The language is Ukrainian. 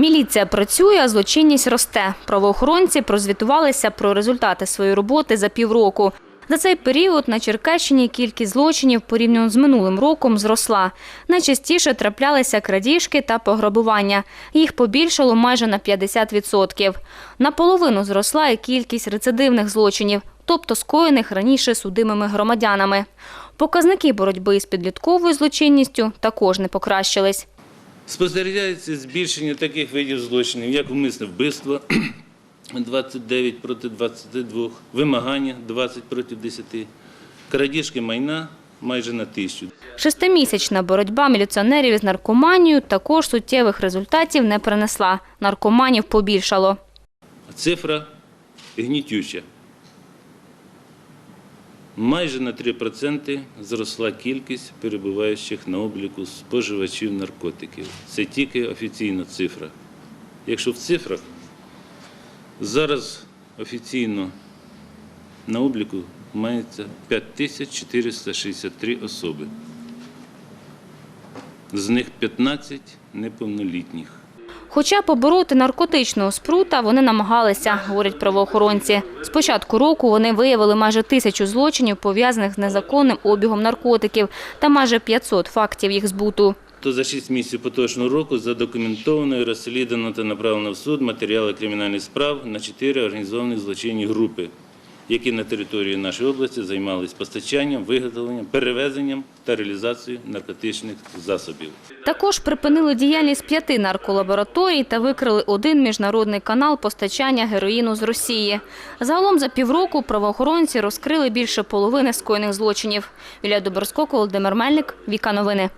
Міліція працює, а злочинність росте. Правоохоронці прозвітувалися про результати своєї роботи за півроку. За цей період на Черкащині кількість злочинів порівняно з минулим роком зросла. Найчастіше траплялися крадіжки та пограбування. Їх побільшало майже на 50%. Наполовину зросла і кількість рецидивних злочинів, тобто скоєних раніше судимими громадянами. Показники боротьби з підлітковою злочинністю також не покращились. Спостерігається збільшення таких видів злочинів, як умисне вбивство 29 проти 22, вимагання 20 проти 10, крадіжки майна майже на тисячу. Шестимісячна боротьба міліціонерів із наркоманією також суттєвих результатів не принесла. Наркоманів побільшало. Цифра гнітюча. Майже на 3% зросла кількість перебуваючих на обліку споживачів наркотиків. Це тільки офіційна цифра. Якщо в цифрах, зараз офіційно на обліку мається 5463 особи. З них 15 неповнолітніх. Хоча побороти наркотичного спрута вони намагалися, говорять правоохоронці. З початку року вони виявили майже тисячу злочинів, пов'язаних з незаконним обігом наркотиків, та майже 500 фактів їх збуту. То за 6 місяців поточного року задокументовано і розслідувано та направлено в суд матеріали кримінальних справ на 4 організовані злочинні групи, які на території нашої області займалися постачанням, виготовленням, перевезенням та реалізацією наркотичних засобів. Також припинили діяльність п'яти нарколабораторій та викрили один міжнародний канал постачання героїну з Росії. Загалом за півроку правоохоронці розкрили більше половини скоєних злочинів. Віля Доборскок, Володимир Мельник, Віка Новини.